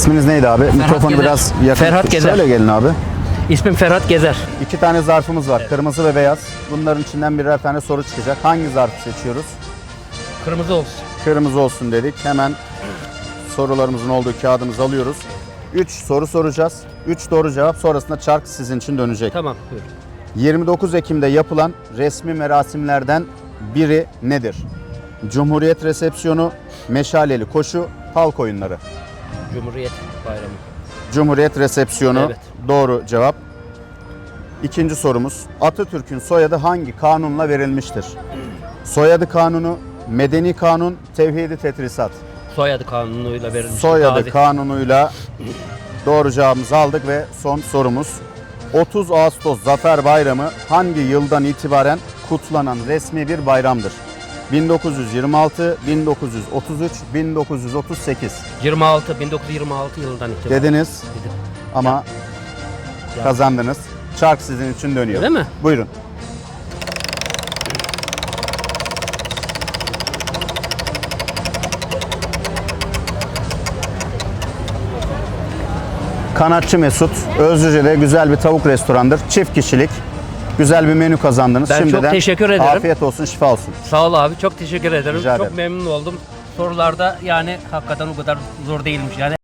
İsminiz neydi abi? Mikrofonu Gezer. biraz yakın. Ferhat Gezer. Şöyle gelin abi. İsmim Ferhat Gezer. İki tane zarfımız var. Kırmızı ve beyaz. Bunların içinden birer tane soru çıkacak. Hangi zarfı seçiyoruz? Kırmızı olsun. Kırmızı olsun dedik. Hemen sorularımızın olduğu kağıdımızı alıyoruz. 3 soru soracağız. 3 doğru cevap sonrasında çark sizin için dönecek. Tamam buyur. 29 Ekim'de yapılan resmi merasimlerden biri nedir? Cumhuriyet resepsiyonu, meşaleli koşu, halk oyunları. Cumhuriyet Bayramı. Cumhuriyet resepsiyonu Evet. doğru cevap. İkinci sorumuz. Atatürk'ün soyadı hangi kanunla verilmiştir? Soyadı kanunu, medeni kanun, tevhidi tetrisat. Soyadı kanunuyla verilmiş. Soyadı Gazi. kanunuyla doğru cevabımızı aldık ve son sorumuz. 30 Ağustos Zafer Bayramı hangi yıldan itibaren kutlanan resmi bir bayramdır? 1926, 1933, 1938 26 1926 yılından itibaren. dediniz Dedim. ama kazandınız. Çark sizin için dönüyor. Öyle mi? Buyurun. Kanatçı Mesut, Özlüce'de güzel bir tavuk restorandır. Çift kişilik. Güzel bir menü kazandınız. Ben çok teşekkür ederim. Afiyet olsun, şifa olsun. Sağ ol abi çok teşekkür ederim. Rica çok ederim. memnun oldum. Sorularda yani hakikaten o kadar zor değilmiş. Yani